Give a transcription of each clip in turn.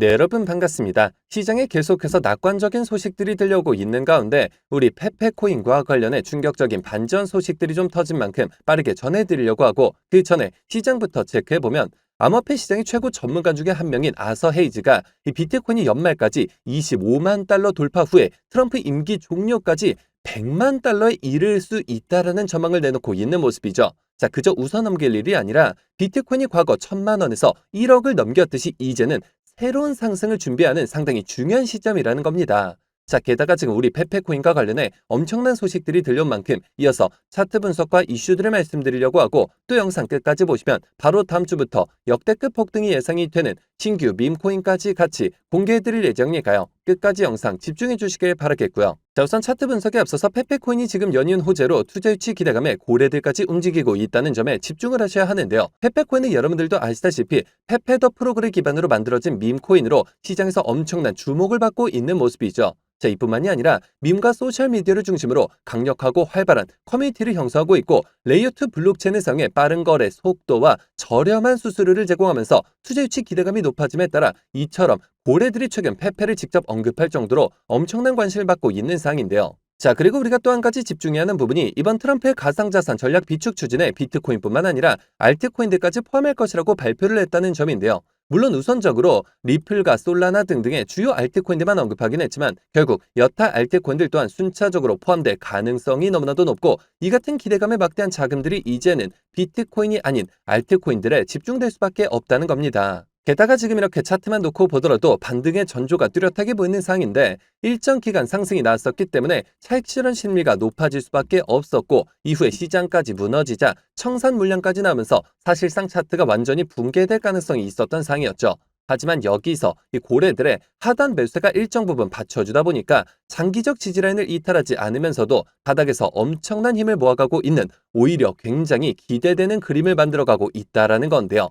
네, 여러분 반갑습니다. 시장에 계속해서 낙관적인 소식들이 들려오고 있는 가운데 우리 페페코인과 관련해 충격적인 반전 소식들이 좀 터진 만큼 빠르게 전해드리려고 하고 그 전에 시장부터 체크해보면 암호화폐 시장의 최고 전문가 중에 한 명인 아서 헤이즈가 이 비트코인이 연말까지 25만 달러 돌파 후에 트럼프 임기 종료까지 100만 달러에 이를 수 있다라는 전망을 내놓고 있는 모습이죠. 자, 그저 웃어 넘길 일이 아니라 비트코인이 과거 1000만 원에서 1억을 넘겼듯이 이제는 새로운 상승을 준비하는 상당히 중요한 시점이라는 겁니다. 자, 게다가 지금 우리 페페코인과 관련해 엄청난 소식들이 들려온 만큼 이어서 차트 분석과 이슈들을 말씀드리려고 하고 또 영상 끝까지 보시면 바로 다음 주부터 역대급 폭등이 예상이 되는 신규 밈코인까지 같이 공개해드릴 예정이니까요. 끝까지 영상 집중해 주시길 바라겠고요. 자, 우선 차트 분석에 앞서서 페페코인이 지금 연이은 호재로 투자 유치 기대감에 고래들까지 움직이고 있다는 점에 집중을 하셔야 하는데요. 페페코인은 여러분들도 아시다시피 페페더 프로그램 기반으로 만들어진 밈코인으로 시장에서 엄청난 주목을 받고 있는 모습이죠. 자, 이뿐만이 아니라 밈과 소셜미디어를 중심으로 강력하고 활발한 커뮤니티를 형성하고 있고 레이어트 블록체인을 사용해 빠른 거래 속도와 저렴한 수수료를 제공하면서 투자 유치 기대감이 높아짐에 따라 이처럼 고래들이 최근 페페를 직접 언급할 정도로 엄청난 관심을 받고 있는 상황인데요. 자, 그리고 우리가 또 한 가지 집중해야 하는 부분이 이번 트럼프의 가상자산 전략 비축 추진에 비트코인뿐만 아니라 알트코인들까지 포함할 것이라고 발표를 했다는 점인데요. 물론 우선적으로 리플과 솔라나 등등의 주요 알트코인들만 언급하긴 했지만 결국 여타 알트코인들 또한 순차적으로 포함될 가능성이 너무나도 높고 이 같은 기대감에 막대한 자금들이 이제는 비트코인이 아닌 알트코인들에 집중될 수밖에 없다는 겁니다. 게다가 지금 이렇게 차트만 놓고 보더라도 반등의 전조가 뚜렷하게 보이는 상황인데 일정 기간 상승이 나왔었기 때문에 차익 실현 심리가 높아질 수밖에 없었고 이후에 시장까지 무너지자 청산 물량까지 나오면서 사실상 차트가 완전히 붕괴될 가능성이 있었던 상황이었죠. 하지만 여기서 이 고래들의 하단 매수세가 일정 부분 받쳐주다 보니까 장기적 지지라인을 이탈하지 않으면서도 바닥에서 엄청난 힘을 모아가고 있는 오히려 굉장히 기대되는 그림을 만들어가고 있다라는 건데요.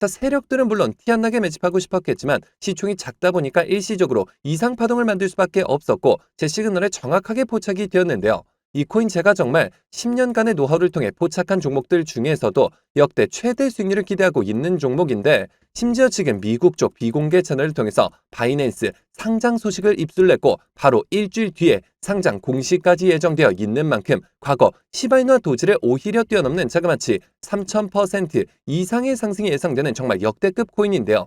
자, 세력들은 물론 티 안 나게 매집하고 싶었겠지만 시총이 작다 보니까 일시적으로 이상 파동을 만들 수밖에 없었고 제 시그널에 정확하게 포착이 되었는데요. 이 코인 제가 정말 10년간의 노하우를 통해 포착한 종목들 중에서도 역대 최대 수익률을 기대하고 있는 종목인데 심지어 지금 미국 쪽 비공개 채널을 통해서 바이낸스 상장 소식을 입술냈고 바로 일주일 뒤에 상장 공시까지 예정되어 있는 만큼 과거 시바이누와 도지를 오히려 뛰어넘는 자그마치 3000% 이상의 상승이 예상되는 정말 역대급 코인인데요.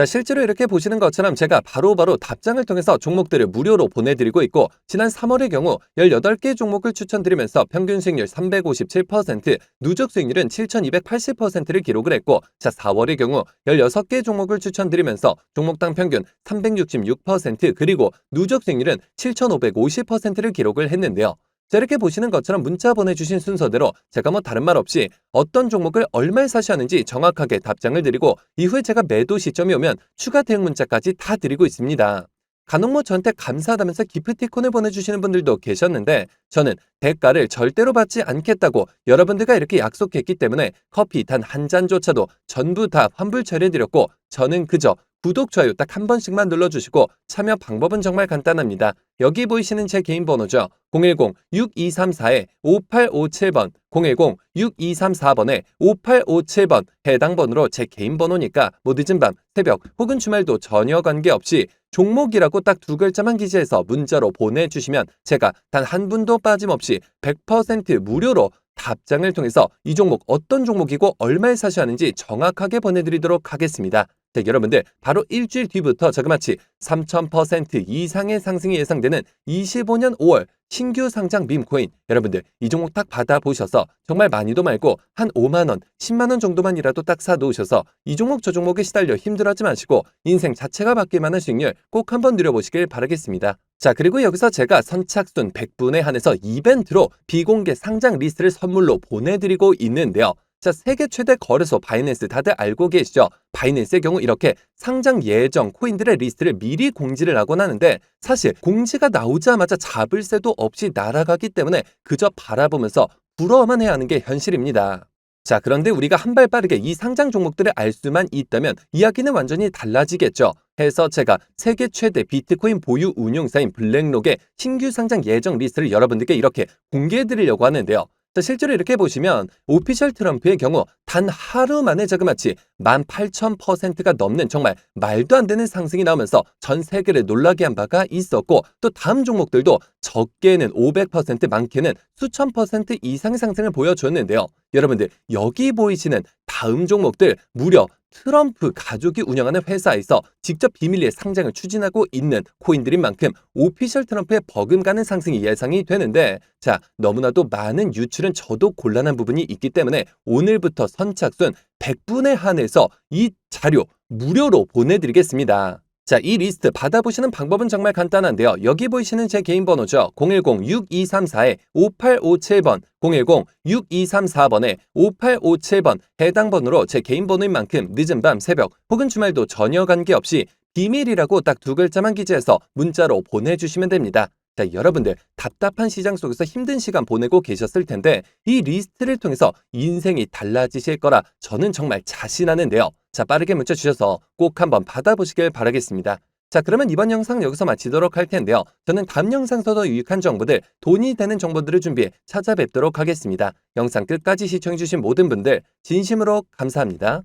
자, 실제로 이렇게 보시는 것처럼 제가 바로바로 바로 답장을 통해서 종목들을 무료로 보내드리고 있고 지난 3월의 경우 18개 종목을 추천드리면서 평균 수익률 357%, 누적 수익률은 7280%를 기록을 했고 자 4월의 경우 16개 종목을 추천드리면서 종목당 평균 366% 그리고 누적 수익률은 7550%를 기록을 했는데요. 자, 이렇게 보시는 것처럼 문자 보내주신 순서대로 제가 뭐 다른 말 없이 어떤 종목을 얼마에 사셔야 하는지 정확하게 답장을 드리고 이후에 제가 매도 시점이 오면 추가 대응 문자까지 다 드리고 있습니다. 간혹 뭐 저한테 감사하다면서 기프티콘을 보내주시는 분들도 계셨는데 저는 대가를 절대로 받지 않겠다고 여러분들과 이렇게 약속했기 때문에 커피 단 한 잔조차도 전부 다 환불 처리해드렸고 저는 그저 구독, 좋아요 딱 한 번씩만 눌러주시고 참여 방법은 정말 간단합니다. 여기 보이시는 제 개인 번호죠. 010-6234-5857번, 010-6234번에 5857번 해당 번호로 제 개인 번호니까 뭐 늦은 밤, 새벽 혹은 주말도 전혀 관계없이 종목이라고 딱 두 글자만 기재해서 문자로 보내주시면 제가 단 한 분도 빠짐없이 100% 무료로 답장을 통해서 이 종목 어떤 종목이고 얼마에 사셔야 하는지 정확하게 보내드리도록 하겠습니다. 자, 여러분들 바로 일주일 뒤부터 저금마치 3000% 이상의 상승이 예상되는 25년 5월 신규 상장 밈코인 여러분들 이 종목 딱 받아보셔서 정말 많이도 말고 한 5만원, 10만원 정도만이라도 딱 사놓으셔서 이 종목 저 종목에 시달려 힘들어하지 마시고 인생 자체가 바뀔 만한 수익률 꼭 한번 누려보시길 바라겠습니다. 자 그리고 여기서 제가 선착순 100분에 한해서 이벤트로 비공개 상장 리스트를 선물로 보내드리고 있는데요. 자, 세계 최대 거래소 바이낸스 다들 알고 계시죠? 바이낸스의 경우 이렇게 상장 예정 코인들의 리스트를 미리 공지를 하곤 하는데 사실 공지가 나오자마자 잡을 새도 없이 날아가기 때문에 그저 바라보면서 부러워만 해야 하는 게 현실입니다. 자, 그런데 우리가 한 발 빠르게 이 상장 종목들을 알 수만 있다면 이야기는 완전히 달라지겠죠. 해서 제가 세계 최대 비트코인 보유 운용사인 블랙록의 신규 상장 예정 리스트를 여러분들께 이렇게 공개해 드리려고 하는데요. 자, 실제로 이렇게 보시면 오피셜 트럼프의 경우 단 하루 만에 자그마치 18,000%가 넘는 정말 말도 안 되는 상승이 나오면서 전 세계를 놀라게 한 바가 있었고 또 다음 종목들도 적게는 500% 많게는 수천 퍼센트 이상의 상승을 보여줬는데요. 여러분들 여기 보이시는 다음 종목들 무려 트럼프 가족이 운영하는 회사에서 직접 비밀리에 상장을 추진하고 있는 코인들인 만큼 오피셜 트럼프의 버금가는 상승이 예상이 되는데 자 너무나도 많은 유출은 저도 곤란한 부분이 있기 때문에 오늘부터 선착순 100분에 한해서 이 자료 무료로 보내드리겠습니다. 자, 이 리스트 받아보시는 방법은 정말 간단한데요. 여기 보이시는 제 개인 번호죠. 010-6234-5857번, 010-6234번에 5857번 해당 번호로 제 개인 번호인 만큼 늦은 밤, 새벽 혹은 주말도 전혀 관계없이 비밀이라고 딱 두 글자만 기재해서 문자로 보내주시면 됩니다. 자, 여러분들 답답한 시장 속에서 힘든 시간 보내고 계셨을 텐데 이 리스트를 통해서 인생이 달라지실 거라 저는 정말 자신하는데요. 자, 빠르게 문자 주셔서 꼭 한번 받아보시길 바라겠습니다. 자, 그러면 이번 영상 여기서 마치도록 할 텐데요. 저는 다음 영상에서 더 유익한 정보들, 돈이 되는 정보들을 준비해 찾아뵙도록 하겠습니다. 영상 끝까지 시청해주신 모든 분들 진심으로 감사합니다.